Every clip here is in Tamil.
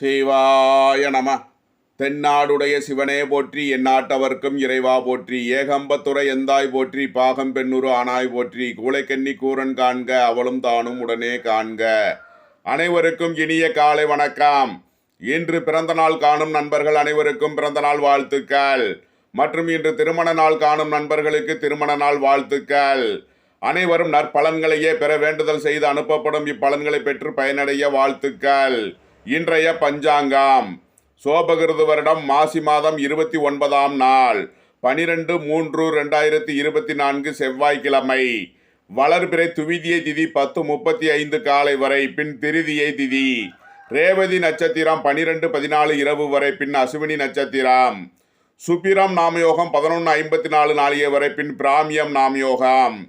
சிவாய நம. தென்னாடுடைய சிவனே போற்றி எந்நாட்டவர்க்கும் இறைவா போற்றி ஏகம்பத்துறை எந்தாய் போற்றி பாகம் பெண்ணுரு ஆனாய் போற்றி கூளைக்கண்ணி கூரன் காண்க அவளும் தானும் உடனே காண்க. அனைவருக்கும் இனிய காலை வணக்கம். இன்று பிறந்த நாள் காணும் நண்பர்கள் அனைவருக்கும் பிறந்த நாள் வாழ்த்துக்கள். மற்றும் இன்று திருமண நாள் காணும் நண்பர்களுக்கு திருமண நாள் வாழ்த்துக்கள். அனைவரும் நற்பலன்களையே பெற வேண்டுதல் செய்து அனுப்பப்படும் இப்பலன்களை பெற்று பயனடைய வாழ்த்துக்கள். இன்றைய பஞ்சாங்கம். சோபகிருது வருடம் மாசி மாதம் இருபத்தி ஒன்பதாம் நாள். பனிரெண்டு மூன்று ரெண்டாயிரத்தி இருபத்தி நான்கு செவ்வாய்க்கிழமை. வளர்பிறை துவிதியை திதி பத்து முப்பத்தி ஐந்து காலை வரை பின் திருதியை திதி. ரேவதி நட்சத்திரம் பனிரெண்டு பதினாலு இரவு வரை பின் அசுவினி நட்சத்திரம். சுப்பிரம் நாமயோகம் பதினொன்று ஐம்பத்தி நாலு நாளிய வரை பின் பிராமியம் நாமயோகம்.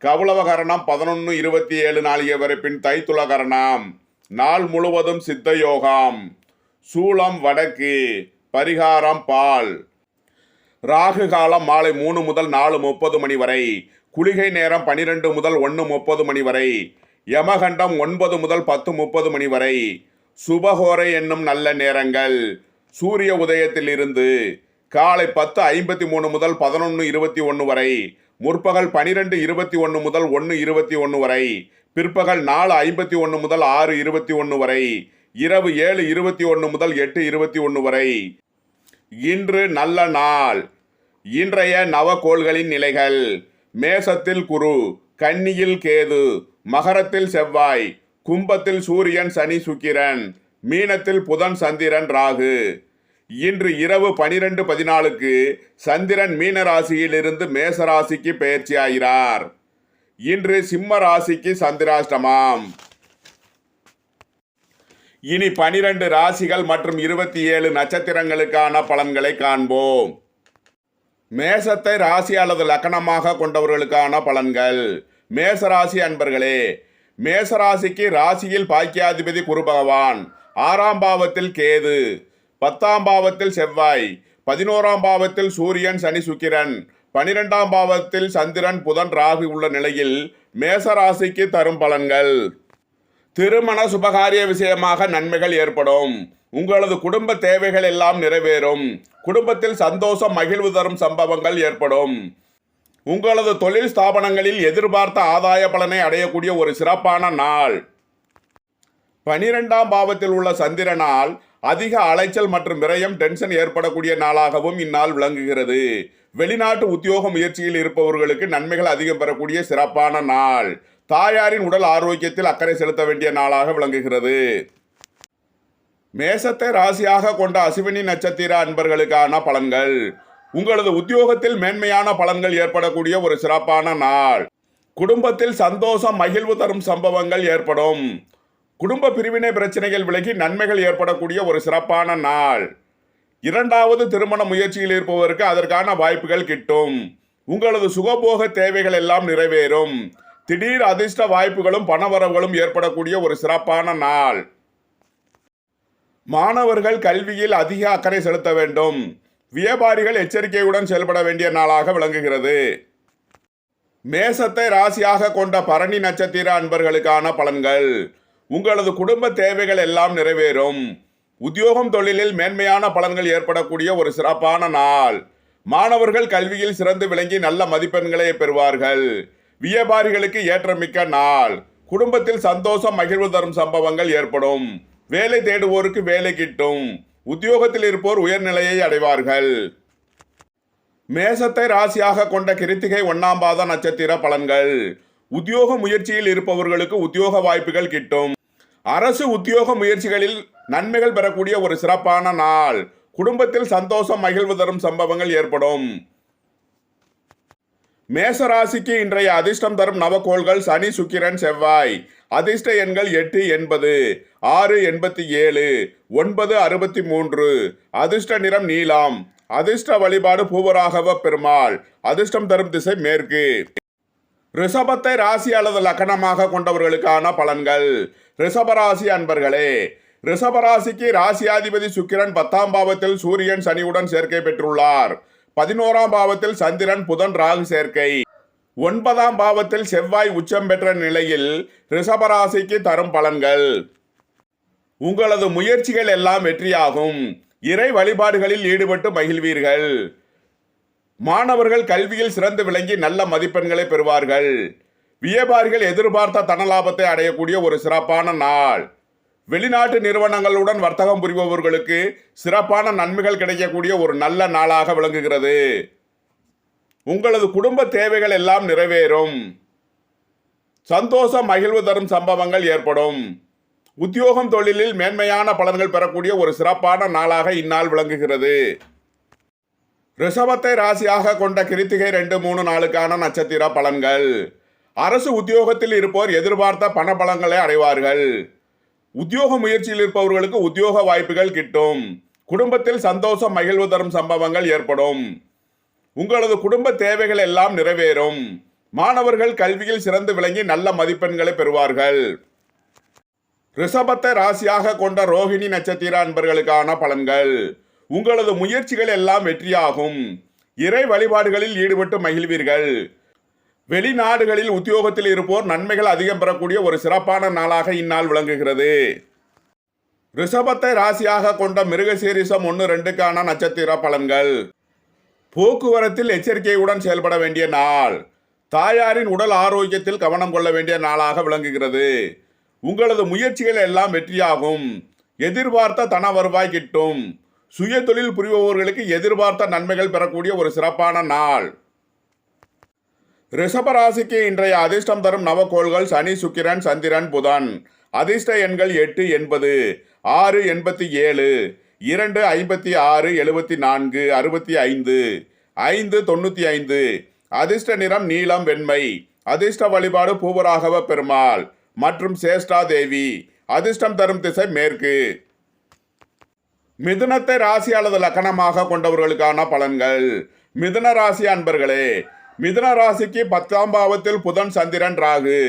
கவுளவகரணம் பதினொன்று இருபத்தி ஏழு நாளிய வரை பின் தைத்துலகரணம். நாள் முழுவதும் சித்தயோகம். சூளம் வடக்கு பரிகாரம் பால். ராகு காலம் மாலை மூணு முதல் நாலு முப்பது மணி வரை. குளிகை நேரம் பனிரெண்டு முதல் ஒன்று முப்பது மணி வரை. யமகண்டம் ஒன்பது முதல் பத்து முப்பது மணி வரை. சுபகோரை என்னும் நல்ல நேரங்கள். சூரிய உதயத்திலிருந்து காலை பத்து ஐம்பத்தி மூணு முதல் பதினொன்று இருபத்தி ஒன்று வரை. முற்பகல் பனிரெண்டு இருபத்தி ஒன்று முதல் ஒன்று இருபத்தி ஒன்று வரை. பிற்பகல் நாலு ஐம்பத்தி ஒன்று முதல் ஆறு இருபத்தி ஒன்று வரை இரவு ஏழு இருபத்தி ஒன்று முதல் எட்டு இருபத்தி ஒன்று வரை. இன்று நல்ல நாள். இன்றைய நவகோள்களின் நிலைகள். மேசத்தில் குரு கன்னியில் கேது மகரத்தில் செவ்வாய் கும்பத்தில் சூரியன் சனி சுக்கிரன் மீனத்தில் புதன் சந்திரன் ராகு. இன்று இரவு பனிரெண்டு பதினாலுக்கு சந்திரன் மீன ராசியிலிருந்து மேச ராசிக்கு பெயர்ச்சியாகிறார். இன்று சிம்ம ராசிக்கு சந்திராஷ்டமாம். இனி பனிரெண்டு ராசிகள் மற்றும் இருபத்தி ஏழு நட்சத்திரங்களுக்கான பலன்களை காண்போம். மேசத்தை ராசி அல்லது லக்கணமாக கொண்டவர்களுக்கான பலன்கள். மேச ராசி அன்பர்களே மேச ராசிக்கு ராசியில் பாக்கியாதிபதி குரு பகவான் ஆறாம் பாவத்தில் கேது பத்தாம் பாவத்தில் செவ்வாய் பதினோராம் பாவத்தில் சூரியன் சனி சுக்கிரன் பனிரெண்டாம் பாவத்தில் சந்திரன் புதன் ராகு உள்ள நிலையில் மேசராசிக்கு தரும் பலன்கள். திருமண சுபகாரிய விஷயமாக நன்மைகள் ஏற்படும். உங்களது குடும்ப தேவைகள் எல்லாம் நிறைவேறும். குடும்பத்தில் சந்தோஷம் மகிழ்வு தரும் சம்பவங்கள் ஏற்படும். உங்களது தொழில் ஸ்தாபனங்களில் எதிர்பார்த்த ஆதாய பலனை அடையக்கூடிய ஒரு சிறப்பான நாள். பனிரெண்டாம் பாவத்தில் உள்ள சந்திரனால் அதிக அலைச்சல் மற்றும் விரயம் டென்ஷன் ஏற்படக்கூடிய நாளாகவும் இந்நாள் விளங்குகிறது. வெளிநாட்டு உத்தியோக முயற்சியில் இருப்பவர்களுக்கு நன்மைகள் அதிகம் பெறக்கூடிய சிறப்பான நாள். தாயாரின் உடல் ஆரோக்கியத்தில் அக்கறை செலுத்த வேண்டிய நாளாக விளங்குகிறது. மேசத்தை ராசியாக கொண்ட அசுவினி நட்சத்திர அன்பர்களுக்கான பலன்கள். உங்களது உத்தியோகத்தில் மேன்மையான பலன்கள் ஏற்படக்கூடிய ஒரு சிறப்பான நாள். குடும்பத்தில் சந்தோஷம் மகிழ்வு தரும் சம்பவங்கள் ஏற்படும். குடும்ப பிரிவினை பிரச்சனைகள் விலகி நன்மைகள் ஏற்படக்கூடிய ஒரு சிறப்பான நாள். இரண்டாவது திருமண முயற்சியில் இருப்பவருக்கு அதற்கான வாய்ப்புகள் கிட்டும். உங்களது சுகபோக தேவைகள் எல்லாம் நிறைவேறும். திடீர் அதிர்ஷ்ட வாய்ப்புகளும் பணவரவுகளும் ஏற்படக்கூடிய ஒரு சிறப்பான நாள். மாணவர்கள் கல்வியில் அதிக அக்கறை செலுத்த வேண்டும். வியாபாரிகள் எச்சரிக்கையுடன் செயல்பட வேண்டிய நாளாக விளங்குகிறது. மேசத்தை ராசியாக கொண்ட பரணி நட்சத்திர அன்பர்களுக்கான பலன்கள். உங்களது குடும்ப தேவைகள் எல்லாம் நிறைவேறும். உத்தியோகம் தொழிலில் மேன்மையான பலன்கள் ஏற்படக்கூடிய ஒரு சிறப்பான நாள். மாணவர்கள் கல்வியில் சிறந்து விளங்கி நல்ல மதிப்பெண்களை பெறுவார்கள். வியாபாரிகளுக்கு ஏற்றமிக்க நாள். குடும்பத்தில் சந்தோஷம் மகிழ்வு தரும் சம்பவங்கள் ஏற்படும். வேலை தேடுவோருக்கு வேலை கிட்டும். உத்தியோகத்தில் இருப்போர் உயர்நிலையை அடைவார்கள். மேசத்தை ராசியாக கொண்ட கிருத்திகை ஒன்னாம் பாத நட்சத்திர பலன்கள். உத்தியோக முயற்சியில் இருப்பவர்களுக்கு உத்தியோக வாய்ப்புகள் கிட்டும். அரசு உத்தியோக முயற்சிகளில் நன்மைகள் பெறக்கூடிய ஒரு சிறப்பான நாள். குடும்பத்தில் சந்தோஷம் மகிழ்வு தரும் சம்பவங்கள் ஏற்படும். மேசராசிக்கு இன்றைய அதிர்ஷ்டம் தரும் நவகோள்கள் சனி சுக்கிரன் செவ்வாய். அதிர்ஷ்ட எண்கள் எட்டு எண்பது ஆறு எண்பத்தி ஏழு ஒன்பது அறுபத்தி மூன்று. அதிர்ஷ்ட நிறம் நீலாம். அதிர்ஷ்ட வழிபாடு பூவராகவ பெருமாள். அதிர்ஷ்டம் தரும் திசை மேற்கு. ரிஷபத்தை ராசி அல்லது லக்கணமாக கொண்டவர்களுக்கான பலன்கள். ரிஷபராசி அன்பர்களே ரிஷபராசிக்கு ராசியாதிபதி சுக்கிரன் பத்தாம் பாவத்தில் சூரியன் சனியுடன் சேர்க்கை பெற்றுள்ளார். பதினோராம் பாவத்தில் சந்திரன் புதன் ராகு சேர்க்கை. ஒன்பதாம் பாவத்தில் செவ்வாய் உச்சம் பெற்ற நிலையில் ரிஷபராசிக்கு தரும் பலன்கள். உங்களது முயற்சிகள் எல்லாம் வெற்றியாகும். இறை வழிபாடுகளில் ஈடுபட்டு மகிழ்வீர்கள். மாணவர்கள் கல்வியில் சிறந்து விளங்கி நல்ல மதிப்பெண்களை பெறுவார்கள். வியாபாரிகள் எதிர்பார்த்த தனலாபத்தை அடையக்கூடிய ஒரு சிறப்பான நாள். வெளிநாட்டு நிறுவனங்களுடன் வர்த்தகம் புரிபவர்களுக்கு சிறப்பான நன்மைகள் கிடைக்கக்கூடிய ஒரு நல்ல நாளாக விளங்குகிறது. உங்களது குடும்ப தேவைகள் எல்லாம் நிறைவேறும். சந்தோஷம் மகிழ்வு தரும் சம்பவங்கள் ஏற்படும். உத்தியோகம் தொழிலில் மேன்மையான பலன்கள் பெறக்கூடிய ஒரு சிறப்பான நாளாக இந்நாள் விளங்குகிறது. ரிஷபத்தை ராசியாக கொண்ட கிருத்திகை ரெண்டு மூணு நாளுக்கான நட்சத்திர பலன்கள். அரசு உத்தியோகத்தில் இருப்போர் எதிர்பார்த்த பண பலன்களை அடைவார்கள். உத்தியோக முயற்சியில் இருப்பவர்களுக்கு உத்தியோக வாய்ப்புகள் கிட்டும். குடும்பத்தில் சந்தோஷம் மகிழ்வு தரும் சம்பவங்கள் ஏற்படும். உங்களது குடும்ப தேவைகள் எல்லாம் நிறைவேறும். மாணவர்கள் கல்வியில் சிறந்து விளங்கி நல்ல மதிப்பெண்களை பெறுவார்கள். ரிஷபத்தை ராசியாக கொண்ட ரோஹிணி நட்சத்திர அன்பர்களுக்கான பலன்கள். உங்களது முயற்சிகள் எல்லாம் வெற்றியாகும். இறை வழிபாடுகளில் ஈடுபட்டு மகிழ்வீர்கள். வெளிநாடுகளில் உத்தியோகத்தில் இருப்போர் நன்மைகள் அதிகம் பெறக்கூடிய ஒரு சிறப்பான நாளாக இந்நாள் விளங்குகிறது. ரிஷபத்தை ராசியாக கொண்ட மிருகசீரிசம் ஒன்று ரெண்டுக்கான நட்சத்திர பலன்கள். போக்குவரத்தில் எச்சரிக்கையுடன் செயல்பட வேண்டிய நாள். தாயாரின் உடல் ஆரோக்கியத்தில் கவனம் கொள்ள வேண்டிய நாளாக விளங்குகிறது. உங்களது முயற்சிகள் எல்லாம் வெற்றியாகும். எதிர்பார்த்த தன வருவாய் கிட்டும். சுய தொழில் புரிபவர்களுக்கு எதிர்பார்த்த நன்மைகள் பெறக்கூடிய ஒரு சிறப்பான நாள். ரிஷபராசிக்கு இன்றைய அதிர்ஷ்டம் தரும் நவக்கோள்கள் சனி சுக்கிரன் சந்திரன் புதன். அதிர்ஷ்ட எண்கள் எட்டு எண்பது. ஆறு எண்பத்தி ஏழு. இரண்டு ஐம்பத்தி ஆறு எழுபத்தி நான்கு அறுபத்தி ஐந்து. ஐந்து தொண்ணூற்றி ஐந்து. அதிர்ஷ்ட நிறம் நீலம் வெண்மை. அதிர்ஷ்ட வழிபாடு பூவராகவ பெருமாள் மற்றும் சேஷ்டா தேவி. அதிர்ஷ்டம் தரும் திசை மேற்கு. மிதுனத்தை ராசி அல்லது லக்கணமாக கொண்டவர்களுக்கான பலன்கள். மிதுன ராசி அன்பர்களே மிதுன ராசிக்கு பத்தாம் பாவத்தில் புதன் சந்திரன் ராகு.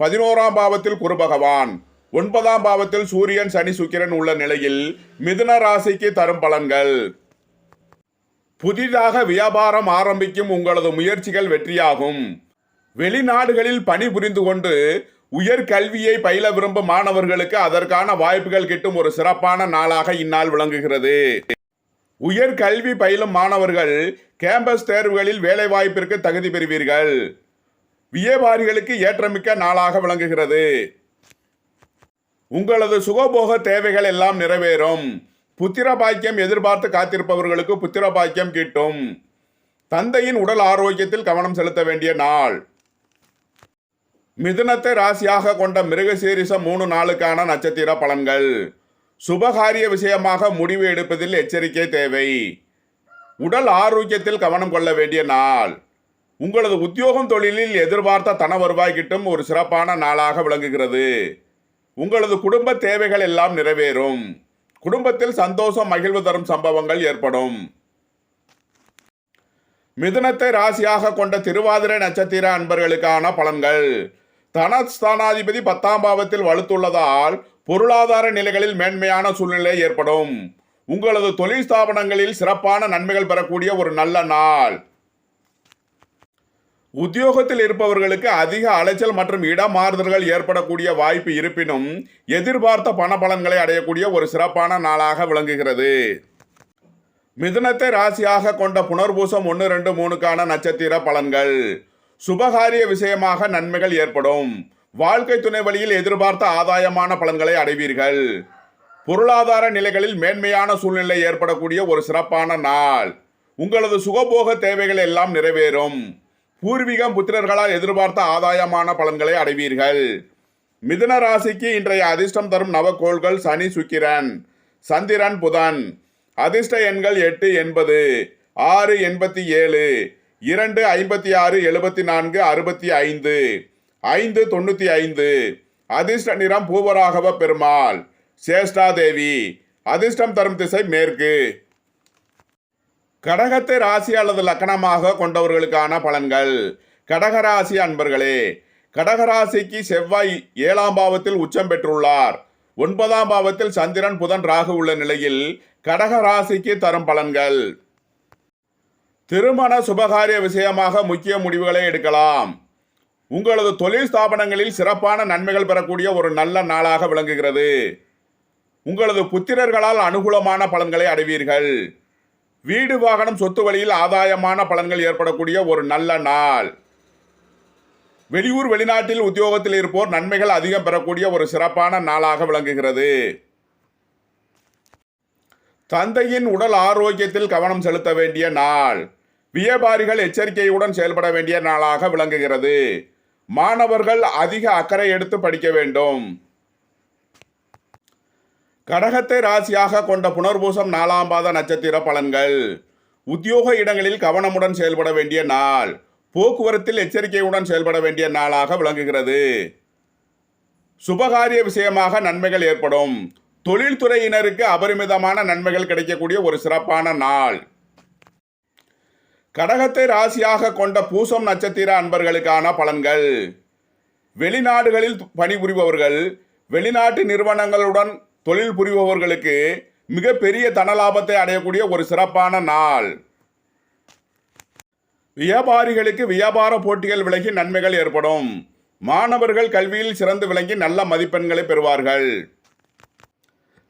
பதினோராம் பாவத்தில் குரு பகவான். ஒன்பதாம் பாவத்தில் சூரியன் சனி சுக்கிரன் உள்ள நிலையில் மிதுன ராசிக்கு தரும் பலன்கள். புதிதாக வியாபாரம் ஆரம்பிக்கும் உங்களது முயற்சிகள் வெற்றியாகும். வெளிநாடுகளில் பணிபுரிந்து கொண்டு உயர் கல்வியை பயில விரும்பும் மாணவர்களுக்கு அதற்கான வாய்ப்புகள் கிட்டும் ஒரு சிறப்பான நாளாக இந்நாள் விளங்குகிறது. உயர் கல்வி பயிலும் மாணவர்கள் கேம்பஸ் தேர்வுகளில் வேலைவாய்ப்பிற்கு தகுதி பெறுவீர்கள். வியாபாரிகளுக்கு ஏற்றமிக்க நாளாக விளங்குகிறது. உங்களது சுகபோக தேவைகள் எல்லாம் நிறைவேறும். புத்திர பாக்கியம் எதிர்பார்த்து காத்திருப்பவர்களுக்கு புத்திர பாக்கியம் கிட்டும். தந்தையின் உடல் ஆரோக்கியத்தில் கவனம் செலுத்த வேண்டிய நாள். மிதுனத்தை ராசியாக கொண்ட மிருகசீரிசம் மூணு நாளுக்கான நட்சத்திர பலன்கள். சுபகாரிய விஷயமாக முடிவு எடுப்பதில் எச்சரிக்கை தேவை. உடல் ஆரோக்கியத்தில் கவனம் கொள்ள வேண்டிய நாள். உங்களது உத்தியோகம் தொழிலில் எதிர்பார்த்த தன வருவாய் கிட்டும் ஒரு சிறப்பான நாளாக விளங்குகிறது. உங்களது குடும்ப தேவைகள் எல்லாம் நிறைவேறும். குடும்பத்தில் சந்தோஷம் மகிழ்வு தரும் சம்பவங்கள் ஏற்படும். மிதுனத்தை ராசியாக கொண்ட திருவாதிரை நட்சத்திர அன்பர்களுக்கான பலன்கள். தனஸ்தானாதிபதி பத்தாம் பாவத்தில் வலுத்துள்ளதால் பொருளாதார நிலைகளில் மேன்மையான சூழ்நிலை ஏற்படும். உங்களது தொழில் ஸ்தாபனங்களில் சிறப்பான நன்மைகள் பெறக்கூடிய ஒரு நல்ல நாள். உத்தியோகத்தில் இருப்பவர்களுக்கு அதிக அலைச்சல் மற்றும் இடமாறுதல்கள் ஏற்படக்கூடிய வாய்ப்பு இருப்பினும் எதிர்பார்த்த பண பலன்களை அடையக்கூடிய ஒரு சிறப்பான நாளாக விளங்குகிறது. மிதுனத்தை ராசியாக கொண்ட புனர்பூசம் ஒன்று ரெண்டு மூணுக்கான நட்சத்திர பலன்கள். சுபகாரிய விஷயமாக நன்மைகள் ஏற்படும். வாழ்க்கை துணை வழியில் எதிர்பார்த்த ஆதாயமான பலன்களை அடைவீர்கள். பொருளாதார நிலைகளில் மேன்மையான சூழ்நிலை ஏற்படக்கூடிய ஒரு சிறப்பான நாள். உங்களது சுகபோக தேவைகள் எல்லாம் நிறைவேறும். பூர்வீகம் புத்திரர்களால் எதிர்பார்த்த ஆதாயமான பலன்களை அடைவீர்கள். மிதுன ராசிக்கு இன்றைய அதிர்ஷ்டம் தரும் நவக்கோள்கள் சனி சுக்கிரன் சந்திரன் புதன். அதிர்ஷ்ட எண்கள் எட்டு எண்பது ஆறு எண்பத்தி ஏழு இரண்டு ஐம்பத்தி ஆறு எழுபத்தி நான்கு அறுபத்தி ஐந்து. ஐந்து தொண்ணூற்றி ஐந்து. அதிர்ஷ்ட நிறம் பூவராகவ பெருமாள். சேஷ்டா தேவி அதிர்ஷ்டம் தரும் திசை மேற்கு. கடகத்தை ராசி அல்லது லக்கணமாக கொண்டவர்களுக்கான பலன்கள். கடகராசி அன்பர்களே கடகராசிக்கு செவ்வாய் ஏழாம் பாவத்தில் உச்சம் பெற்றுள்ளார். ஒன்பதாம் பாவத்தில் சந்திரன் புதன் ராகு உள்ள நிலையில் கடகராசிக்கு தரும் பலன்கள். திருமண சுபகாரிய விஷயமாக முக்கிய முடிவுகளை எடுக்கலாம். உங்களது தொழில் ஸ்தாபனங்களில் சிறப்பான நன்மைகள் பெறக்கூடிய ஒரு நல்ல நாளாக விளங்குகிறது. உங்களது புத்திரர்களால் அனுகூலமான பலன்களை அடைவீர்கள். வீடு வாகனம் சொத்து வழியில் ஆதாயமான பலன்கள் ஏற்படக்கூடிய ஒரு நல்ல நாள். வெளியூர் வெளிநாட்டில் உத்தியோகத்தில் இருப்போர் நன்மைகள் அதிகம் பெறக்கூடிய ஒரு சிறப்பான நாளாக விளங்குகிறது. தந்தையின் உடல் ஆரோக்கியத்தில் கவனம் செலுத்த வேண்டிய நாள். வியாபாரிகள் எச்சரிக்கையுடன் செயல்பட வேண்டிய நாளாக விளங்குகிறது. மாணவர்கள் அதிக அக்கறை எடுத்து படிக்க வேண்டும். கடகத்தை ராசியாக கொண்ட புனர்பூசம் நாலாம் பாத நட்சத்திர பலன்கள். உத்தியோக இடங்களில் கவனமுடன் செயல்பட வேண்டிய நாள். போக்குவரத்தில் எச்சரிக்கையுடன் செயல்பட வேண்டிய நாளாக விளங்குகிறது. சுபகாரிய விஷயமாக நன்மைகள் ஏற்படும். தொழில்துறையினருக்கு அபரிமிதமான நன்மைகள் கிடைக்கக்கூடிய ஒரு சிறப்பான நாள். கடகத்தை ராசியாக கொண்ட பூசம் நட்சத்திர அன்பர்களுக்கான பலன்கள். வெளிநாடுகளில் பணிபுரிபவர்கள் வெளிநாட்டு நிறுவனங்களுடன் தொழில் புரிபவர்களுக்கு மிகப்பெரிய தனலாபத்தை அடையக்கூடிய ஒரு சிறப்பான நாள். வியாபாரிகளுக்கு வியாபார போட்டிகள் விலகி நன்மைகள் ஏற்படும். மாணவர்கள் கல்வியில் சிறந்து விளங்கி நல்ல மதிப்பெண்களை பெறுவார்கள்.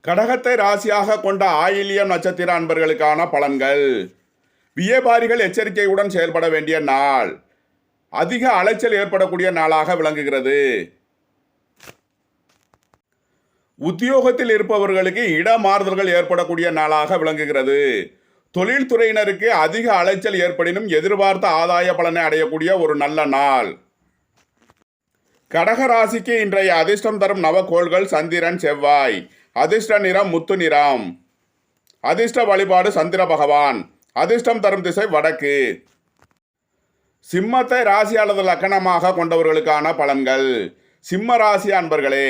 கடகத்தை ராசியாக கொண்ட ஆயிலியம் நட்சத்திர அன்பர்களுக்கான பலன்கள். வியாபாரிகள் எச்சரிக்கையுடன் செயல்பட வேண்டிய நாள். அதிக அலைச்சல் ஏற்படக்கூடிய நாளாக விளங்குகிறது. உத்தியோகத்தில் இருப்பவர்களுக்கு இடமாறுதல்கள் ஏற்படக்கூடிய நாளாக விளங்குகிறது. தொழில்துறையினருக்கு அதிக அலைச்சல் ஏற்படினும் எதிர்பார்த்த ஆதாய பலனை அடையக்கூடிய ஒரு நல்ல நாள். கடக ராசிக்கு இன்றைய அதிர்ஷ்டம் தரும் நவக்கோள்கள் சந்திரன் செவ்வாய். அதிர்ஷ்ட நிறம் முத்து நிறம். அதிர்ஷ்ட வழிபாடு சந்திர பகவான். அதிர்ஷ்டம் தரும் திசை வடக்கு. சிம்மத்தை ராசி அல்லது லக்கணமாக கொண்டவர்களுக்கான பலன்கள். சிம்ம ராசி அன்பர்களே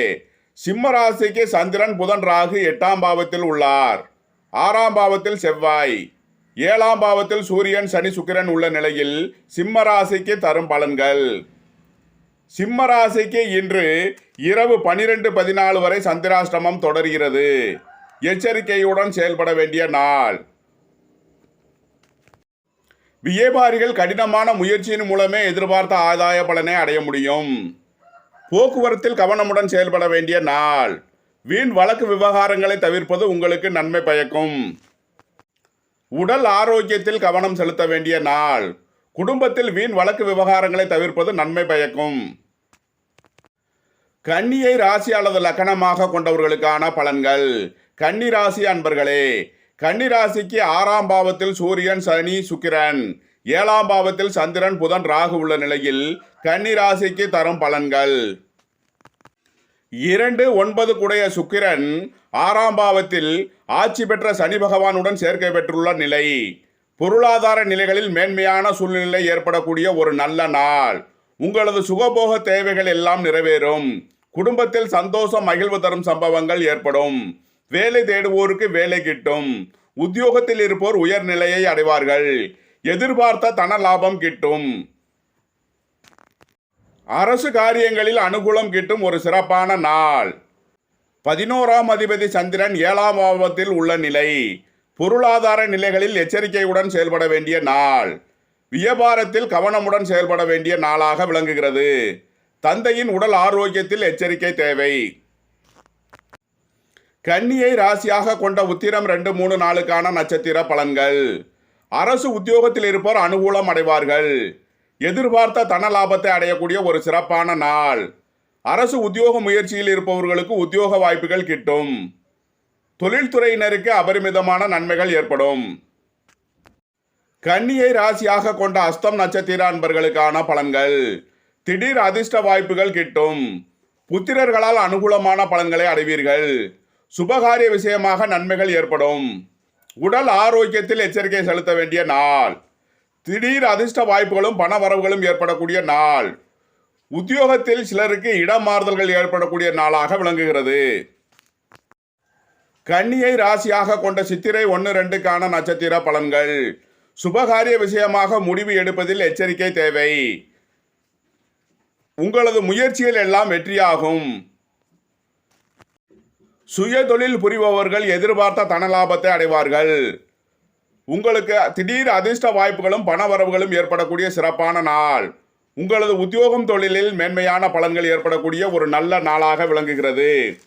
சிம்ம ராசிக்கு சந்திரன் புதன் ராகு எட்டாம் பாவத்தில் உள்ளார். ஆறாம் பாவத்தில் செவ்வாய். ஏழாம் பாவத்தில் சூரியன் சனி சுக்கிரன் உள்ள நிலையில் சிம்ம ராசிக்கு தரும் பலன்கள். சிம்ம ராசிக்கு இன்று இரவு பனிரெண்டு பதினாலு வரை சந்திராஷ்டமம் தொடர்கிறது. எச்சரிக்கையுடன் செயல்பட வேண்டிய நாள். வியாபாரிகள் கடினமான முயற்சியின் மூலமே எதிர்பார்த்த ஆதாய பலனை அடைய முடியும். போக்குவரத்தில் கவனமுடன் செயல்பட வேண்டிய நாள். வீண் வழக்கு விவகாரங்களை தவிர்ப்பது உங்களுக்கு நன்மை பயக்கும். உடல் ஆரோக்கியத்தில் கவனம் செலுத்த வேண்டிய நாள். குடும்பத்தில் வீண் வழக்கு விவகாரங்களை தவிர்ப்பது நன்மை பயக்கும். கன்னியை ராசி அல்லது லக்கணமாக கொண்டவர்களுக்கான பலன்கள். கன்னி ராசி அன்பர்களே கன்னிராசிக்கு ஆறாம் பாவத்தில் சூரியன் சனி சுக்கிரன். ஏழாம் பாவத்தில் சந்திரன் புதன் ராகு உள்ள நிலையில் கன்னிராசிக்கு தரும் பலன்கள். இரண்டு ஒன்பது குடைய சுக்கிரன் ஆறாம் பாவத்தில் ஆட்சி பெற்ற சனி பகவானுடன் சேர்க்கை பெற்றுள்ள நிலை. பொருளாதார நிலைகளில் மேன்மையான சூழ்நிலை ஏற்படக்கூடிய ஒரு நல்ல நாள். உங்களது சுகபோக தேவைகள் எல்லாம் நிறைவேறும். குடும்பத்தில் சந்தோஷம் மகிழ்வு தரும் சம்பவங்கள் ஏற்படும். வேலை தேடுவோருக்கு வேலை கிட்டும். உத்தியோகத்தில் இருப்போர் உயர்நிலையை அடைவார்கள். எதிர்பார்த்த தன லாபம் கிட்டும். அரசு காரியங்களில் அனுகூலம் கிட்டும் ஒரு சிறப்பான நாள். பதினோராம் அதிபதி சந்திரன் ஏழாம் பாவத்தில் உள்ள நிலை. பொருளாதார நிலைகளில் எச்சரிக்கையுடன் செயல்பட வேண்டிய நாள். வியாபாரத்தில் கவனமுடன் செயல்பட வேண்டிய நாளாக விளங்குகிறது. தந்தையின் உடல் ஆரோக்கியத்தில் எச்சரிக்கை தேவை. கன்னியை ராசியாக கொண்ட உத்திரம் ரெண்டு மூணு நாளுக்கான நட்சத்திர பலன்கள். அரசு உத்தியோகத்தில் இருப்போர் அனுகூலம் அடைவார்கள். எதிர்பார்த்த தன லாபத்தை அடையக்கூடிய ஒரு சிறப்பான நாள். அரசு உத்தியோக முயற்சியில் இருப்பவர்களுக்கு உத்தியோக வாய்ப்புகள் கிட்டும். தொழில்துறையினருக்கு அபரிமிதமான நன்மைகள் ஏற்படும். கன்னியை ராசியாக கொண்ட அஸ்தம் நட்சத்திர அன்பர்களுக்கான பலன்கள். திடீர் அதிர்ஷ்ட வாய்ப்புகள் கிட்டும். புத்திரர்களால் அனுகூலமான பலன்களை அடைவீர்கள். சுபகாரிய விஷயமாக நன்மைகள் ஏற்படும். உடல் ஆரோக்கியத்தில் எச்சரிக்கை செலுத்த வேண்டிய நாள். திடீர் அதிர்ஷ்ட வாய்ப்புகளும் பண வரவுகளும் ஏற்படக்கூடிய நாள். உத்தியோகத்தில் சிலருக்கு இடமாறுதல்கள் ஏற்படக்கூடிய நாளாக விளங்குகிறது. கன்னியை ராசியாக கொண்ட சித்திரை ஒன்று ரெண்டுக்கான நட்சத்திர பலன்கள். சுபகாரிய விஷயமாக முடிவு எடுப்பதில் எச்சரிக்கை தேவை. உங்களது முயற்சிகள் எல்லாம் வெற்றியாகும். சுய தொழில் புரிபவர்கள் எதிர்பார்த்த தன லாபத்தை அடைவார்கள். உங்களுக்கு திடீர் அதிர்ஷ்ட வாய்ப்புகளும் பண வரவுகளும் ஏற்படக்கூடிய சிறப்பான நாள். உங்களது உத்தியோகம் தொழிலில் மேன்மையான பலன்கள் ஏற்படக்கூடிய ஒரு நல்ல நாளாக விளங்குகிறது.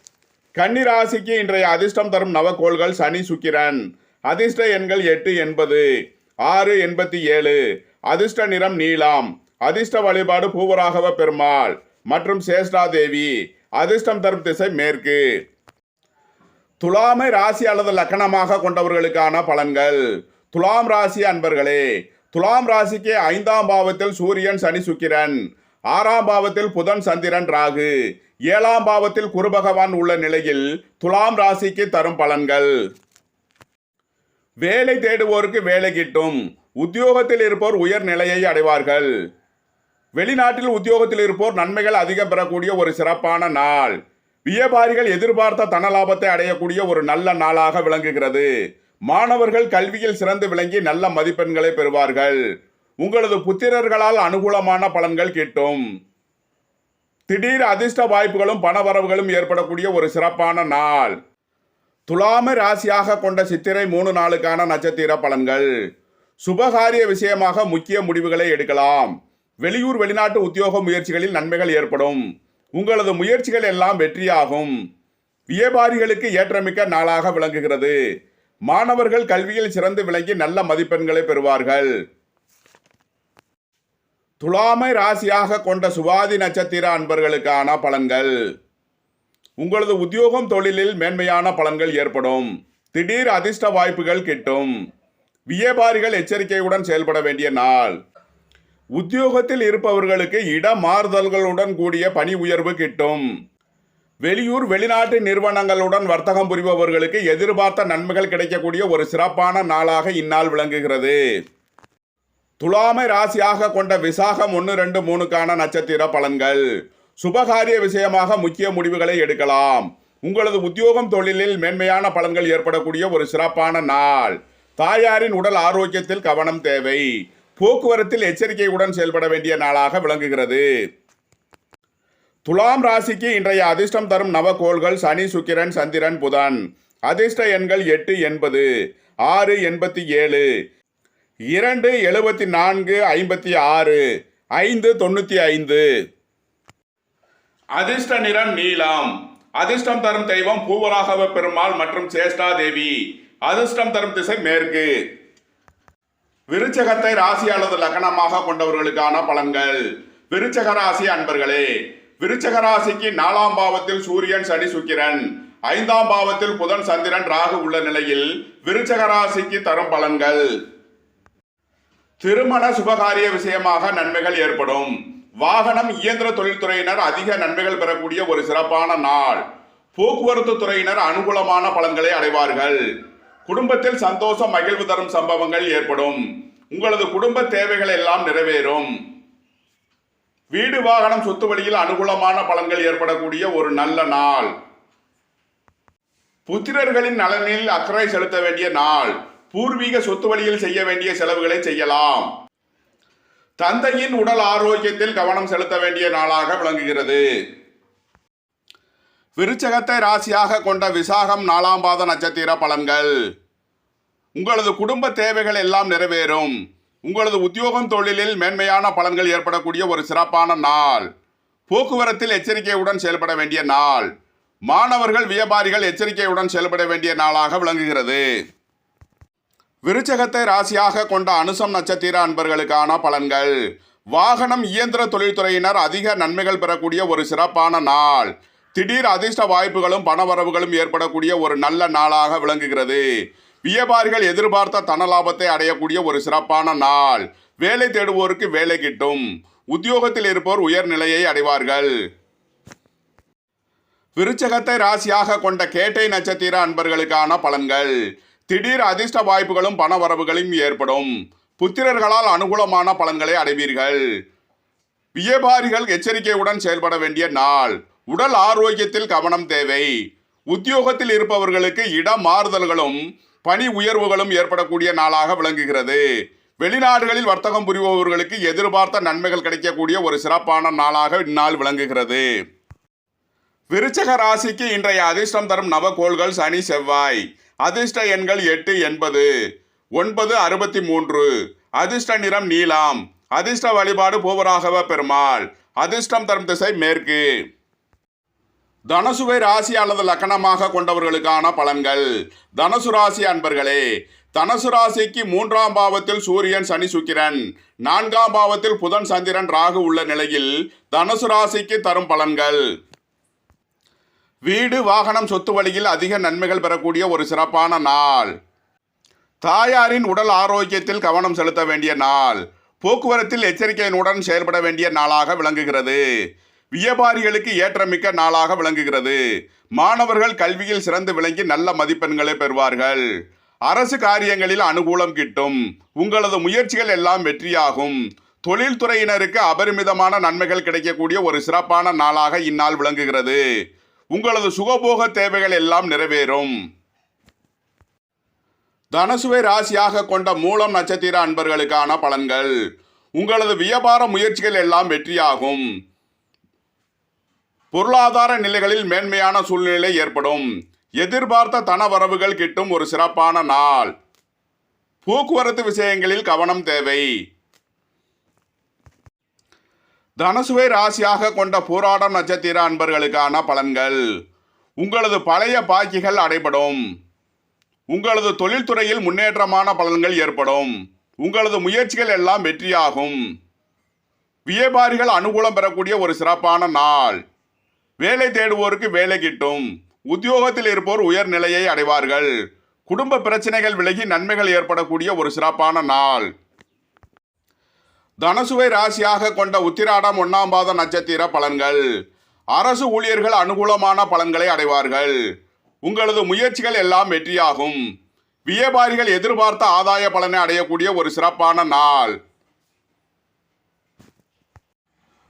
கன்னிராசிக்கு இன்றைய அதிர்ஷ்டம் தரும் நவக்கோள்கள் சனி சுக்கிரன். அதிர்ஷ்ட எண்கள் எட்டு எண்பது ஆறு எண்பத்தி ஏழு. அதிர்ஷ்ட நிறம் நீளம் அதிர்ஷ்ட வழிபாடு பூவராகவ பெருமாள் மற்றும் சேஷ்டா தேவி. அதிர்ஷ்டம் தரும் திசை மேற்கு. துலாமை ராசி அல்லது லக்கணமாக கொண்டவர்களுக்கான பலன்கள். துலாம் ராசி அன்பர்களே துலாம் ராசிக்கு ஐந்தாம் பாவத்தில் சூரியன் சனி சுக்கிரன். ஆறாம் பாவத்தில் புதன் சந்திரன் ராகு. ஏழாம் பாவத்தில் குரு பகவான் உள்ள நிலையில் துலாம் ராசிக்கு தரும் பலன்கள். வேலை தேடுவோருக்கு வேலை கிட்டும். உத்தியோகத்தில் இருப்போர் உயர் நிலையை அடைவார்கள். வெளிநாட்டில் உத்தியோகத்தில் இருப்போர் நன்மைகள் அதிகம் பெறக்கூடிய ஒரு சிறப்பான நாள். வியாபாரிகள் எதிர்பார்த்த தன லாபத்தை அடையக்கூடிய ஒரு நல்ல நாளாக விளங்குகிறது. மாணவர்கள் கல்வியில் சிறந்து விளங்கி நல்ல மதிப்பெண்களை பெறுவார்கள். உங்களது புத்திரர்களால் அனுகூலமான பலன்கள் கிட்டும். திடீர் அதிர்ஷ்ட வாய்ப்புகளும் பணவரவுகளும் ஏற்படக்கூடிய ஒரு சிறப்பான நாள். துலாம ராசியாக கொண்ட சித்திரை மூணு நாளுக்கான நட்சத்திர பலன்கள். சுபகாரிய விஷயமாக முக்கிய முடிவுகளை எடுக்கலாம். வெளியூர் வெளிநாட்டு உத்தியோக முயற்சிகளில் நன்மைகள் ஏற்படும். உங்களது முயற்சிகள் எல்லாம் வெற்றியாகும். வியாபாரிகளுக்கு ஏற்றமிக்க நாளாக விளங்குகிறது. மாணவர்கள் கல்வியில் சிறந்து விளங்கி நல்ல மதிப்பெண்களை பெறுவார்கள். துலாமை ராசியாக கொண்ட சுவாதி நட்சத்திர அன்பர்களுக்கான பலன்கள். உங்களது உத்தியோகம் தொழிலில் மேன்மையான பலன்கள் ஏற்படும். திடீர் அதிர்ஷ்ட வாய்ப்புகள் கிட்டும். வியாபாரிகள் எச்சரிக்கையுடன் செயல்பட வேண்டிய நாள். உத்தியோகத்தில் இருப்பவர்களுக்கு இட மாறுதல்களுடன் கூடிய பணி உயர்வு கிட்டும். வெளியூர் வெளிநாட்டு நிறுவனங்களுடன் வர்த்தகம் புரிபவர்களுக்கு எதிர்பார்த்த நன்மைகள் கிடைக்கக்கூடிய ஒரு சிறப்பான நாளாக இந்நாள் விளங்குகிறது. துலாமை ராசியாக கொண்ட விசாகம் ஒன்று ரெண்டு மூணுக்கான நட்சத்திர பலன்கள். சுபகாரிய விஷயமாக முக்கிய முடிவுகளை எடுக்கலாம். உங்களது உத்தியோகம் தொழிலில் மேன்மையான பலன்கள் ஏற்படக்கூடிய ஒரு சிறப்பான நாள். தாயாரின் உடல் ஆரோக்கியத்தில் கவனம் தேவை. போக்குவரத்தில் எச்சரிக்கையுடன் செயல்பட வேண்டிய நாளாக விளங்குகிறது. துலாம் ராசிக்கு இன்றைய அதிர்ஷ்டம் தரும் நவகோள்கள் சனி சுக்கிரன் சந்திரன் புதன். அதிர்ஷ்ட எண்கள் எட்டு எண்பது ஆறு எண்பத்தி ஏழு இரண்டு எழுபத்தி நான்கு ஐம்பத்தி ஆறு ஐந்து தொண்ணூற்றி ஐந்து. அதிர்ஷ்ட நிறம் நீலம். அதிர்ஷ்டம் தரும் தெய்வம் பூவராகவ பெருமாள் மற்றும் சேஷ்டா தேவி அதிர்ஷ்டம் தரும் திசை மேற்கு. விருச்சகத்தை ராசி அல்லது லக்னமாக கொண்டவர்களுக்கான பலன்கள். விருச்சக ராசி அன்பர்களே விருச்சக ராசிக்கு நாலாம் பாவத்தில் சூரியன் சனி சுக்கிரன். ஐந்தாம் பாவத்தில் புதன் சந்திரன் ராகு உள்ள நிலையில் விருச்சக ராசிக்கு தரும் பலன்கள். திருமண சுபகாரிய விஷயமாக நன்மைகள் ஏற்படும். வாகனம் இயந்திர தொழில்துறையினர் அதிக நன்மைகள் பெறக்கூடிய ஒரு சிறப்பான நாள். போக்குவரத்து துறையினர் அனுகூலமான பலன்களை அடைவார்கள். குடும்பத்தில் சந்தோஷம் மகிழ்வு தரும் சம்பவங்கள் ஏற்படும். உங்களது குடும்ப தேவைகள் எல்லாம் நிறைவேறும். வீடு வாகனம் சொத்து வழியில் அனுகூலமான பலன்கள் ஏற்படக்கூடிய ஒரு நல்ல நாள். புத்திரர்களின் நலனில் அக்கறை செலுத்த வேண்டிய நாள். பூர்வீக சொத்து வழியில் செய்ய வேண்டிய செலவுகளை செய்யலாம். தந்தையின் உடல் ஆரோக்கியத்தில் கவனம் செலுத்த வேண்டிய நாளாக விளங்குகிறது. விருச்சகத்தை ராசியாக கொண்ட விசாகம் நாலாம் பாத நட்சத்திர பலன்கள். உங்களது குடும்ப தேவைகள் எல்லாம் நிறைவேறும். உங்களது உத்தியோகம் தொழிலில் மேன்மையான பலன்கள் ஏற்படக்கூடிய ஒரு சிறப்பான நாள். போக்குவரத்தில் எச்சரிக்கையுடன் செயல்பட வேண்டிய நாள். மாணவர்கள் வியாபாரிகள் எச்சரிக்கையுடன் செயல்பட வேண்டிய நாளாக விளங்குகிறது. விருச்சகத்தை ராசியாக கொண்ட அனுசம் நட்சத்திர அன்பர்களுக்கான பலன்கள். வாகனம் இயந்திர தொழில்துறையினர் அதிக நன்மைகள் பெறக்கூடிய ஒரு சிறப்பான நாள். திடீர் அதிர்ஷ்ட வாய்ப்புகளும் பணவரவுகளும் ஏற்படக்கூடிய ஒரு நல்ல நாளாக விளங்குகிறது. வியாபாரிகள் எதிர்பார்த்த தன லாபத்தை அடையக்கூடிய ஒரு சிறப்பான நாள். வேலை தேடுவோருக்கு வேலை கிட்டும். உத்தியோகத்தில் இருப்போர் உயர்நிலையை அடைவார்கள். விருச்சகத்தை ராசியாக கொண்ட கேட்டை நட்சத்திர அன்பர்களுக்கான பலன்கள். திடீர் அதிர்ஷ்ட வாய்ப்புகளும் பணவரவுகளும் ஏற்படும். புத்திரர்களால் அனுகூலமான பலன்களை அடைவீர்கள். வியாபாரிகள் எச்சரிக்கையுடன் செயல்பட வேண்டிய நாள். உடல் ஆரோக்கியத்தில் கவனம் தேவை. உத்தியோகத்தில் இருப்பவர்களுக்கு இட மாறுதல்களும் பணி உயர்வுகளும் ஏற்படக்கூடிய நாளாக விளங்குகிறது. வெளிநாடுகளில் வர்த்தகம் புரிபவர்களுக்கு எதிர்பார்த்த நன்மைகள் கிடைக்கக்கூடிய ஒரு சிறப்பான நாளாக இந்நாள் விளங்குகிறது. விருச்சக ராசிக்கு இன்றைய அதிர்ஷ்டம் தரும் நவகோள்கள் சனி செவ்வாய். அதிர்ஷ்ட எண்கள் எட்டு எண்பது ஒன்பது அறுபத்தி மூன்று. அதிர்ஷ்ட நிறம் நீலாம். அதிர்ஷ்ட வழிபாடு பூவராகவ பெருமாள். அதிர்ஷ்டம் தரும் திசை மேற்கு. தனசுவை ராசி அல்லது லக்கணமாக கொண்டவர்களுக்கான பலன்கள். தனசு ராசி அன்பர்களே தனசு ராசிக்கு மூன்றாம் பாவத்தில் சூரியன் சனி சுக்கிரன். நான்காம் பாவத்தில் புதன் சந்திரன் ராகு உள்ள நிலையில் தனுசு ராசிக்கு தரும் பலன்கள். வீடு வாகனம் சொத்து வழியில் அதிக நன்மைகள் பெறக்கூடிய ஒரு சிறப்பான நாள். தாயாரின் உடல் ஆரோக்கியத்தில் கவனம் செலுத்த வேண்டிய நாள். போக்குவரத்தில் எச்சரிக்கையினுடன் செயல்பட வேண்டிய நாளாக விளங்குகிறது. வியாபாரிகளுக்கு ஏற்றமிக்க நாளாக விளங்குகிறது. மாணவர்கள் கல்வியில் சிறந்து விளங்கி நல்ல மதிப்பெண்களை பெறுவார்கள். அரசு காரியங்களில் அனுகூலம் கிட்டும். உங்களது முயற்சிகள் எல்லாம் வெற்றியாகும். தொழில்துறையினருக்கு அபரிமிதமான நன்மைகள் கிடைக்கக்கூடிய ஒரு சிறப்பான நாளாக இந்நாள் விளங்குகிறது. உங்களது சுகபோக தேவைகள் எல்லாம் நிறைவேறும். தனசுவை ராசியாக கொண்ட மூலம் நட்சத்திர அன்பர்களுக்கான பலன்கள். உங்களது வியாபார முயற்சிகள் எல்லாம் வெற்றியாகும். பொருளாதார நிலைகளில் மேன்மையான சூழ்நிலை ஏற்படும். எதிர்பார்த்த தன வரவுகள் கிட்டும் ஒரு சிறப்பான நாள். போக்குவரத்து விஷயங்களில் கவனம் தேவை. தனசுவை ராசியாக கொண்ட போராடம் நட்சத்திர அன்பர்களுக்கான பலன்கள். உங்களது பழைய பாக்கிகள் அடைபடும். உங்களது தொழில்துறையில் முன்னேற்றமான பலன்கள் ஏற்படும். உங்களது முயற்சிகள் எல்லாம் வெற்றியாகும். வியாபாரிகள் அனுகூலம் பெறக்கூடிய ஒரு சிறப்பான நாள். வேலை தேடுவோருக்கு வேலை கிட்டும். உத்தியோகத்தில் இருப்போர் உயர்நிலையை அடைவார்கள். குடும்ப பிரச்சனைகள் விலகி நன்மைகள் ஏற்படக்கூடிய ஒரு சிறப்பான நாள். தனசுவை ராசியாக கொண்ட உத்திராடம் ஒன்னாம் பாத நட்சத்திர பலன்கள். அரசு ஊழியர்கள் அனுகூலமான பலன்களை அடைவார்கள். உங்களது முயற்சிகள் எல்லாம் வெற்றியாகும். வியாபாரிகள் எதிர்பார்த்த ஆதாய பலனை அடையக்கூடிய ஒரு சிறப்பான நாள்.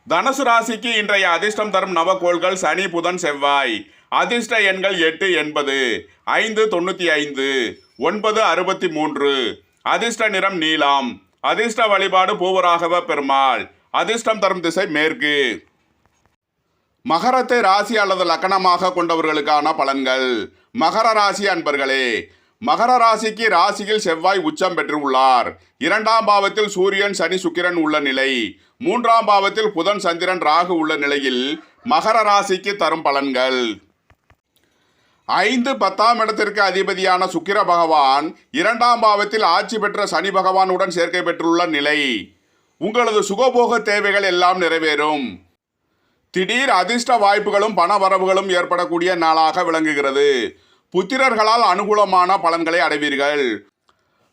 தனுசு ராசிக்கு இன்றைய அதிர்ஷ்டம் தரும் நவக்கோள்கள் சனி புதன் செவ்வாய். அதிர்ஷ்ட எண்கள் எட்டு எண்பது. ஐந்து தொண்ணூற்றி ஐந்து. ஒன்பது அறுபத்தி மூன்று. அதிர்ஷ்ட நிறம் நீலாம். அதிர்ஷ்ட வழிபாடு பூவராகவ பெருமாள். அதிர்ஷ்டம் தரும் திசை மேற்கு. மகரத்தை ராசி அல்லது லக்கணமாக கொண்டவர்களுக்கான பலன்கள். மகர ராசி அன்பர்களே மகர ராசிக்கு ராசியில் செவ்வாய் உச்சம் பெற்றுள்ளார். இரண்டாம் பாவத்தில் சூரியன் சனி சுக்கிரன் உள்ள நிலை. மூன்றாம் பாவத்தில் புதன் சந்திரன் ராகு உள்ள நிலையில் மகர ராசிக்கு தரும் பலன்கள். ஐந்து பத்தாம் இடத்திற்கு அதிபதியான சுக்கிர பகவான் இரண்டாம் பாவத்தில் ஆட்சி பெற்ற சனி பகவானுடன் சேர்க்கை பெற்றுள்ள நிலை. உங்களது சுகபோக தேவைகள் எல்லாம் நிறைவேறும். திடீர் அதிர்ஷ்ட வாய்ப்புகளும் பண வரவுகளும் ஏற்படக்கூடிய நாளாக விளங்குகிறது. புத்திரர்களால் அனுகூலமான பலன்களை அடைவீர்கள்.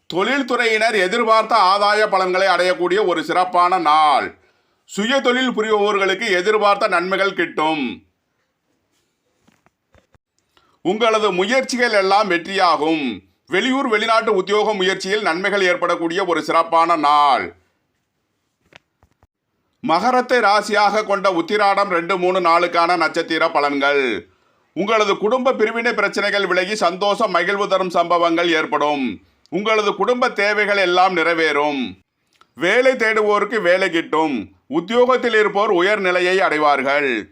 தொழில்துறையினர் எதிர்பார்த்த ஆதாய பலன்களை அடையக்கூடிய ஒரு சிறப்பான நாள். சுய தொழில் புரிபவர்களுக்கு எதிர்பார்த்த நன்மைகள் கிட்டும். உங்களது முயற்சிகள் எல்லாம் வெற்றியாகும். வெளியூர் வெளிநாட்டு உத்தியோக முயற்சியில் நன்மைகள் ஏற்படக்கூடிய ஒரு சிறப்பான நாள். மகரத்தை ராசியாக கொண்ட உத்திராடம் ரெண்டு மூணு நாளுக்கான நட்சத்திர பலன்கள். உங்களது குடும்ப பிரிவினை பிரச்சனைகள் விலகி சந்தோஷம் மகிழ்வு தரும் சம்பவங்கள் ஏற்படும். உங்களது குடும்ப தேவைகள் எல்லாம் நிறைவேறும். வேலை தேடுவோருக்கு வேலை கிட்டும். உத்தியோகத்தில் இருப்போர் உயர் நிலையை அடைவார்கள்.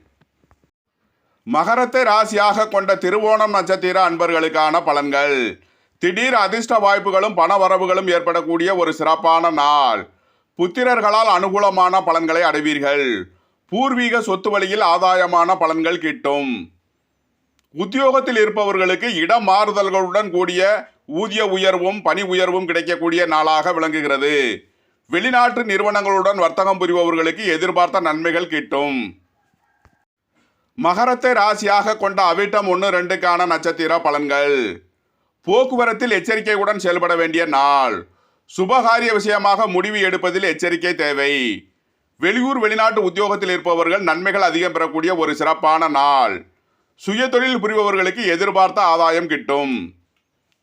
மகரத்தை ராசியாக கொண்ட திருவோணம் நட்சத்திர அன்பர்களுக்கான பலன்கள். திடீர் அதிர்ஷ்ட வாய்ப்புகளும் பண வரவுகளும் ஏற்படக்கூடிய ஒரு சிறப்பான நாள். புத்திரர்களால் அனுகூலமான பலன்களை அடைவீர்கள். பூர்வீக சொத்து வழியில் ஆதாயமான பலன்கள் கிட்டும். உத்தியோகத்தில் இருப்பவர்களுக்கு இடம் மாறுதல்களுடன் கூடிய ஊதிய உயர்வும் பணி உயர்வும் கிடைக்கக்கூடிய நாளாக விளங்குகிறது. வெளிநாட்டு நிறுவனங்களுடன் வர்த்தகம் புரிபவர்களுக்கு எதிர்பார்த்த நன்மைகள் கிட்டும். மகரத்தை ராசியாக கொண்ட அவிட்டம் ஒன்று ரெண்டுக்கான நட்சத்திர பலன்கள். போக்குவரத்தில் எச்சரிக்கையுடன் செயல்பட வேண்டிய நாள். சுபகாரிய விஷயமாக முடிவு எடுப்பதில் எச்சரிக்கை தேவை. வெளியூர் வெளிநாட்டு உத்தியோகத்தில் இருப்பவர்கள் நன்மைகள் அதிகம் பெறக்கூடிய ஒரு சிறப்பான நாள். சுய தொழில் புரிபவர்களுக்கு எதிர்பார்த்த ஆதாயம் கிட்டும்.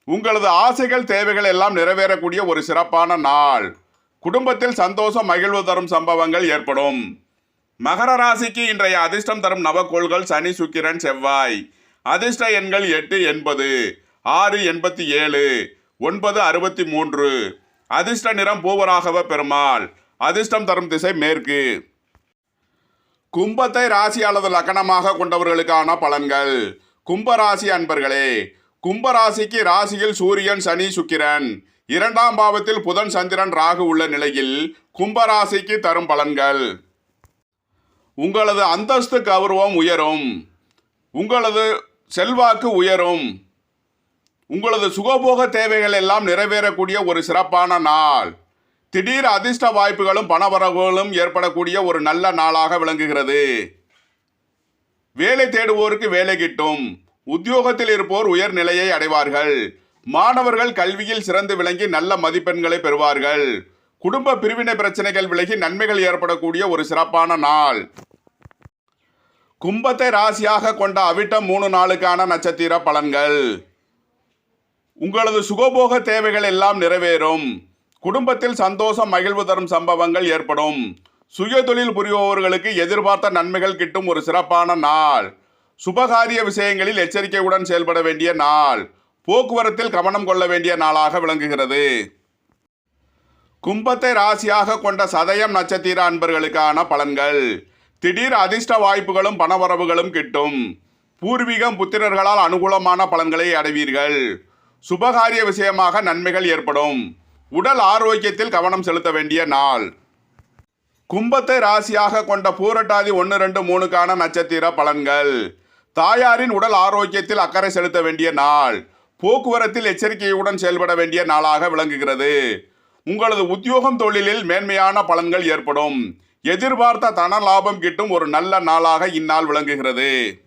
உங்களது ஆசைகள் தேவைகள் எல்லாம் நிறைவேறக்கூடிய ஒரு சிறப்பான நாள். குடும்பத்தில் சந்தோஷம் மகிழ்வு தரும் சம்பவங்கள் ஏற்படும். மகர ராசிக்கு இன்றைய அதிர்ஷ்டம் தரும் நவக்கோள்கள் சனி சுக்கிரன் செவ்வாய். அதிர்ஷ்ட எண்கள் எட்டு எண்பது ஆறு எண்பத்தி ஏழு ஒன்பது அறுபத்தி மூன்று. அதிர்ஷ்ட நிறம் பூவராகவ பெருமாள். அதிர்ஷ்டம் தரும் திசை மேற்கு. கும்பத்தை ராசி அல்லது லக்கணமாக கொண்டவர்களுக்கான பலன்கள். கும்பராசி அன்பர்களே கும்பராசிக்கு ராசியில் சூரியன் சனி சுக்கிரன். இரண்டாம் பாவத்தில் புதன் சந்திரன் ராகு உள்ள நிலையில் கும்பராசிக்கு தரும் பலன்கள். உங்களது அந்தஸ்து கௌரவம் உயரும். உங்களது செல்வாக்கு உயரும். உங்களது சுகபோக தேவைகள் எல்லாம் நிறைவேறக்கூடிய ஒரு சிறப்பான நாள். திடீர் அதிர்ஷ்ட வாய்ப்புகளும் பணவரவுகளும் ஏற்படக்கூடிய ஒரு நல்ல நாளாக விளங்குகிறது. வேலை தேடுவோருக்கு வேலை கிட்டும். உத்தியோகத்தில் இருப்போர் உயர்நிலையை அடைவார்கள். மாணவர்கள் கல்வியில் சிறந்து விளங்கி நல்ல மதிப்பெண்களை பெறுவார்கள். குடும்ப பிரிவினை பிரச்சனைகள் விலகி நன்மைகள் ஏற்படக்கூடிய ஒரு சிறப்பான நாள். கும்பத்தை ராசியாக கொண்ட அவிட்டம் மூணு நாளுக்கான நட்சத்திர பலன்கள். உங்களது சுகபோக தேவைகள் எல்லாம் நிறைவேறும். குடும்பத்தில் சந்தோஷம் மகிழ்வு தரும் சம்பவங்கள் ஏற்படும். சுயதொழில் புரிபவர்களுக்கு எதிர்பார்த்த நன்மைகள் கிட்டும் ஒரு சிறப்பான நாள். சுபகாரிய விஷயங்களில் எச்சரிக்கையுடன் செயல்பட வேண்டிய நாள். போக்குவரத்தில் கவனம் கொள்ள வேண்டிய நாளாக விளங்குகிறது. கும்பத்தை ராசியாக கொண்ட சதயம் நட்சத்திர அன்பர்களுக்கான பலன்கள். திடீர் அதிர்ஷ்ட வாய்ப்புகளும் பணவரவுகளும் கிட்டும். பூர்வீகம் புத்திரர்களால் அனுகூலமான பலன்களை அடைவீர்கள். சுபகாரிய விஷயமாக நன்மைகள் ஏற்படும். உடல் ஆரோக்கியத்தில் கவனம் செலுத்த வேண்டிய நாள். கும்பத்தை ராசியாக கொண்ட பூரட்டாதி ஒன்று ரெண்டு மூணுக்கான நட்சத்திர பலன்கள். தாயாரின் உடல் ஆரோக்கியத்தில் அக்கறை செலுத்த வேண்டிய நாள். போக்குவரத்தில் எச்சரிக்கையுடன் செயல்பட வேண்டிய நாளாக விளங்குகிறது. உங்களது உத்தியோகம் தொழிலில் மேன்மையான பலன்கள் ஏற்படும். எதிர்பார்த்த தன லாபம் கிட்டும் ஒரு நல்ல நாளாக இந்நாள் விளங்குகிறது.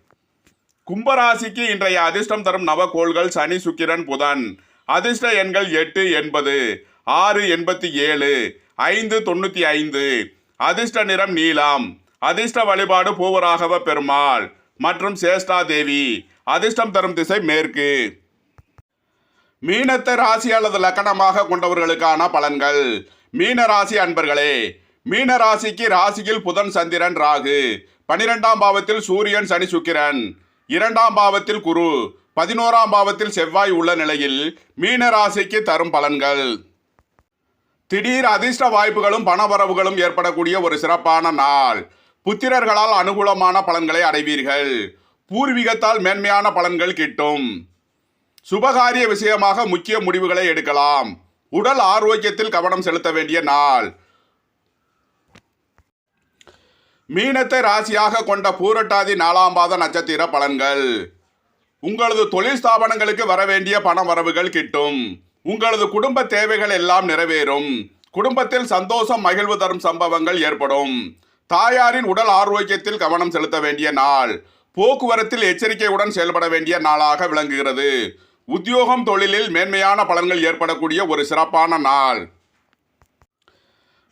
கும்பராசிக்கு இன்றைய அதிர்ஷ்டம் தரும் நவகோள்கள் சனி சுக்கிரன் புதன். அதிர்ஷ்ட எண்கள் எட்டு எண்பது. ஆறு எண்பத்தி ஏழு ஐந்து தொண்ணூற்றி ஐந்து. அதிர்ஷ்ட நிறம் நீலம். அதிர்ஷ்ட வழிபாடு பூவராகவ பெருமாள் மற்றும் சேஷ்டா தேவி அதிர்ஷ்டம் தரும் திசை மேற்கு. மீனத்தை ராசி அல்லது லக்கணமாக கொண்டவர்களுக்கான பலன்கள். மீன ராசி அன்பர்களே மீன ராசிக்கு ராசியில் புதன் சந்திரன் ராகு. பனிரெண்டாம் பாவத்தில் சூரியன் சனி சுக்கிரன். இரண்டாம் பாவத்தில் குரு. பதினோராம் பாவத்தில் செவ்வாய் உள்ள நிலையில் மீன ராசிக்கு தரும் பலன்கள். திடீர் அதிர்ஷ்ட வாய்ப்புகளும் பணவரவுகளும் ஏற்படக்கூடிய ஒரு சிறப்பான நாள். புத்திரர்களால் அனுகூலமான பலன்களை அடைவீர்கள். பூர்வீகத்தால் மேன்மையான பலன்கள் கிட்டும். சுபகாரிய விஷயமாக முக்கிய முடிவுகளை எடுக்கலாம். உடல் ஆரோக்கியத்தில் கவனம் செலுத்த வேண்டிய நாள். மீனத்தை ராசியாக கொண்ட பூரட்டாதி நாலாம் பாத நட்சத்திர பலன்கள். உங்களது தொழில் ஸ்தாபனங்களுக்கு வர வேண்டிய பண வரவுகள் கிட்டும். உங்களது குடும்ப தேவைகள் எல்லாம் நிறைவேறும். குடும்பத்தில் சந்தோஷம் மகிழ்வு தரும் சம்பவங்கள் ஏற்படும். தாயாரின் உடல் ஆரோக்கியத்தில் கவனம் செலுத்த வேண்டிய நாள். போக்குவரத்தில் எச்சரிக்கையுடன் செயல்பட வேண்டிய நாளாக விளங்குகிறது. உத்தியோகம் தொழிலில் மேன்மையான பலன்கள் ஏற்படக்கூடிய ஒரு சிறப்பான நாள்.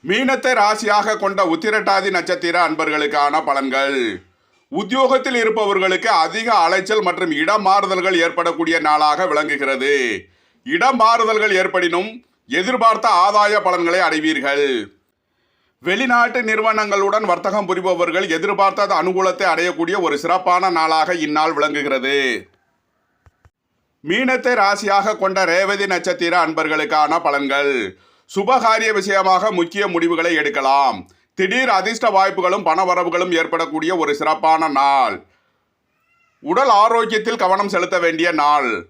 மீனத்தை ராசியாக கொண்ட உத்திரட்டாதி நட்சத்திர அன்பர்களுக்கான பலன்கள். உத்தியோகத்தில் இருப்பவர்களுக்கு அதிக அலைச்சல் மற்றும் இடமாறுதல்கள் ஏற்படக்கூடிய நாளாக விளங்குகிறது. இடமாறுதல்கள் ஏற்படினும் எதிர்பார்த்த ஆதாய பலன்களை அடைவீர்கள். வெளிநாட்டு நிறுவனங்களுடன் வர்த்தகம் புரிபவர்கள் எதிர்பார்த்த அனுகூலத்தை அடையக்கூடிய ஒரு சிறப்பான நாளாக இந்நாள் விளங்குகிறது. மீனத்தை ராசியாக கொண்ட ரேவதி நட்சத்திர அன்பர்களுக்கான பலன்கள். சுபகாரிய விஷயமாக முக்கிய முடிவுகளை எடுக்கலாம். திடீர் அதிர்ஷ்ட வாய்ப்புகளும் பணவரவுகளும் ஏற்படக்கூடிய ஒரு சிறப்பான நாள். உடல் ஆரோக்கியத்தில் கவனம் செலுத்த வேண்டிய நாள்.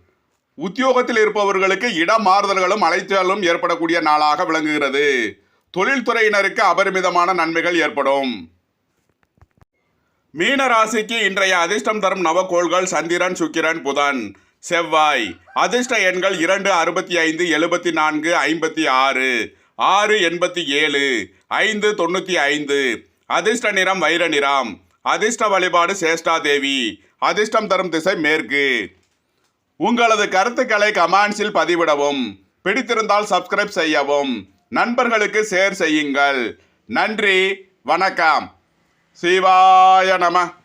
உத்தியோகத்தில் இருப்பவர்களுக்கு இடம் மாறுதல்களும் அலைச்சலும் ஏற்படக்கூடிய நாளாக விளங்குகிறது. தொழில்துறையினருக்கு அபரிமிதமான நன்மைகள் ஏற்படும். மீன ராசிக்கு இன்றைய அதிர்ஷ்டம் தரும் நவகோள்கள் சந்திரன் சுக்கிரன் புதன் செவ்வாய். அதிர்ஷ்ட எண்கள் இரண்டு அறுபத்தி ஐந்து எழுபத்தி நான்கு ஐம்பத்தி ஆறு ஆறு எண்பத்தி ஏழு ஐந்து தொண்ணூற்றி ஐந்து. அதிர்ஷ்ட நிறம் வைர நிறம். அதிர்ஷ்ட வழிபாடு சேஷ்டா தேவி அதிர்ஷ்டம் தரும் திசை மேற்கு. உங்களது கருத்துக்களை கமெண்ட்ஸில் பதிவிடவும். பிடித்திருந்தால் சப்ஸ்கிரைப் செய்யவும். நண்பர்களுக்கு ஷேர் செய்யுங்கள். நன்றி. வணக்கம். சிவாய நம.